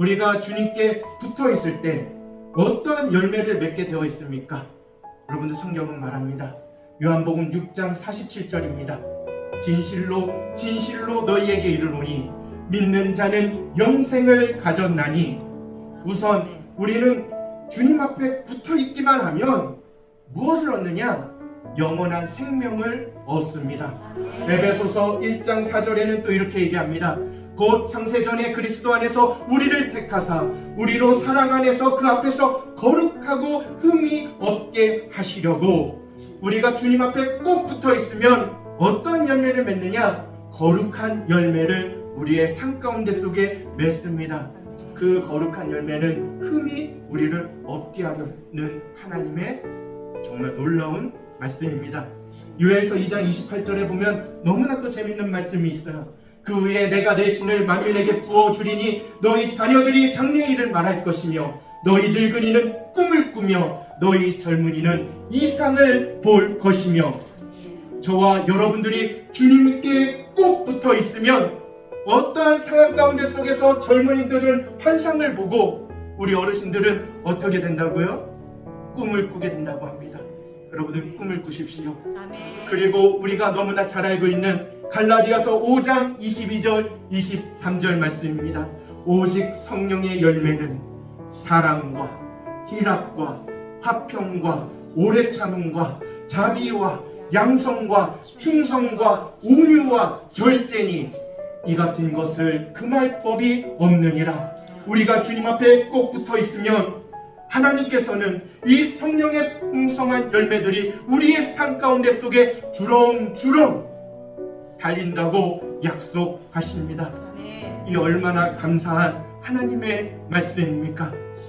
우리가 주님께 붙어 있을 때 어떠한 열매를 맺게 되어 있습니까? 여러분들 성경은 말합니다. 요한복음 6장 47절입니다. 진실로 진실로 너희에게 이르노니 믿는 자는 영생을 가졌나니 우선 우리는 주님 앞에 붙어 있기만 하면 무엇을 얻느냐? 영원한 생명을 얻습니다. 에베소서 1장 4절에는 또 이렇게 얘기합니다. 곧 창세전에 그리스도 안에서 우리를 택하사 우리로 사랑 안에서 그 앞에서 거룩하고 흠이 없게 하시려고 우리가 주님 앞에 꼭 붙어 있으면 어떤 열매를 맺느냐? 거룩한 열매를 우리의 삶 가운데 속에 맺습니다. 그 거룩한 열매는 흠이 우리를 얻게 하려는 하나님의 정말 놀라운 말씀입니다. 유엘서 2장 28절에 보면 너무나 또 재밌는 말씀이 있어요. 그 후에 내가 내 신을 만민에게 부어주리니 너희 자녀들이 장래의 일을 말할 것이며 너희 늙은이는 꿈을 꾸며 너희 젊은이는 이상을 볼 것이며 저와 여러분들이 주님께 꼭 붙어 있으면 어떠한 상황 가운데 속에서 젊은이들은 환상을 보고 우리 어르신들은 어떻게 된다고요? 꿈을 꾸게 된다고 합니다. 여러분들 꿈을 꾸십시오. 아멘. 그리고 우리가 너무나 잘 알고 있는 갈라디아서 5장 22절 23절 말씀입니다. 오직 성령의 열매는 사랑과 희락과 화평과 오래 참음과 자비와 양성과 충성과 온유와 절제니 이 같은 것을 금할 법이 없느니라. 우리가 주님 앞에 꼭 붙어 있으면 하나님께서는 이 성령의 풍성한 열매들이 우리의 삶 가운데 속에 주렁주렁 달린다고 약속하십니다. 아멘. 이 얼마나 감사한 하나님의 말씀입니까?